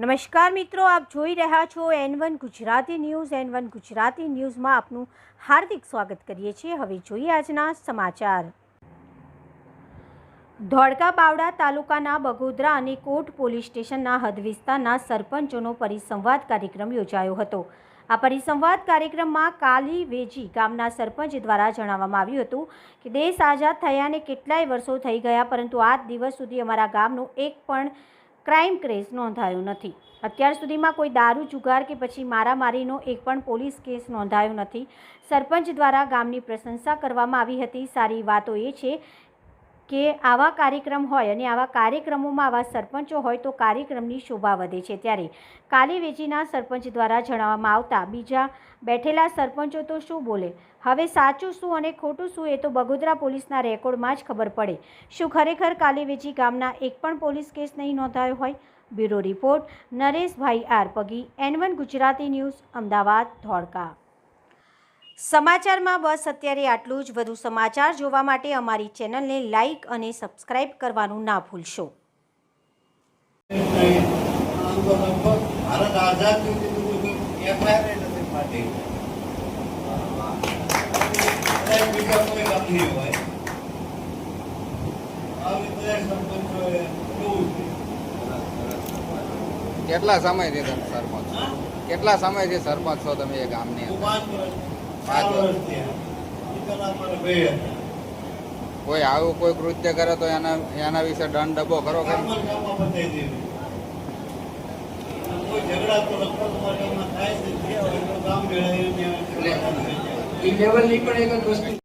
નમસ્કાર મિત્રો, આપ જોઈ રહ્યા છો N one Gujarati news. N one Gujarati ન્યૂઝમાં આપનું હાર્દિક સ્વાગત કરીએ છીએ. હવે જોઈએ આજના સમાચાર. ધોળકા બાવડા તાલુકાના બગોદરા અને કોટ પોલીસ સ્ટેશનના હદ વિસ્તારના સરપંચોનો પરિસંવાદ કાર્યક્રમ યોજાયો હતો. આ પરિસંવાદ કાર્યક્રમમાં કાલી વેજી ગામના સરપંચ દ્વારા જણાવવામાં આવ્યું હતું કે દેશ આઝાદ થયાને કેટલાય વર્ષો થઈ ગયા, પરંતુ આજ દિવસ સુધી અમારા ગામનું એક પણ ક્રાઇમ કેસ નોંધાયો નથી. અત્યાર સુધીમાં કોઈ દારૂ, જુગાર કે પછી મારામારીનો એક પણ પોલીસ કેસ નોંધાયો નથી. સરપંચ દ્વારા ગામની પ્રશંસા કરવામાં આવી હતી. સારી વાતો એ છે કે આવા કાર્યક્રમ હોય અને આવા કાર્યક્રમોમાં આવા સરપંચો હોય તો કાર્યક્રમની શોભા વધે છે. ત્યારે કાલીવેજીના સરપંચ દ્વારા જણાવવામાં આવતા બીજા બેઠેલા સરપંચો તો શું બોલે? હવે સાચું શું અને ખોટું શું એ તો બગોદરા પોલીસના રેકોર્ડમાં જ ખબર પડે. શું ખરેખર કાલીવેજી ગામના એક પણ પોલીસ કેસ નહીં નોંધાયો હોય? Bureau report Nareshbhai R Pagi, N one Gujarati news, Ahmedabad, Dholka. સમાચારમાં બસ અત્યારે આટલું જ. વધુ સમાચાર જોવા માટે અમારી ચેનલને લાઇક અને સબસ્ક્રાઇબ કરવાનું ના ભૂલશો. કેટલા સમય ભારત આઝાદ બીજા કોઈ કામ નહીં હોય. કેટલા સમયથી તમે સરપંચ છો? કેટલા સમયથી સરપંચ છો તમે એ ગામની કોઈ આવું કોઈ કૃત્ય કરે તો એના એના વિશે દંડ ડબો ખરો? કે ઝઘડા તો પણ એક વસ્તુ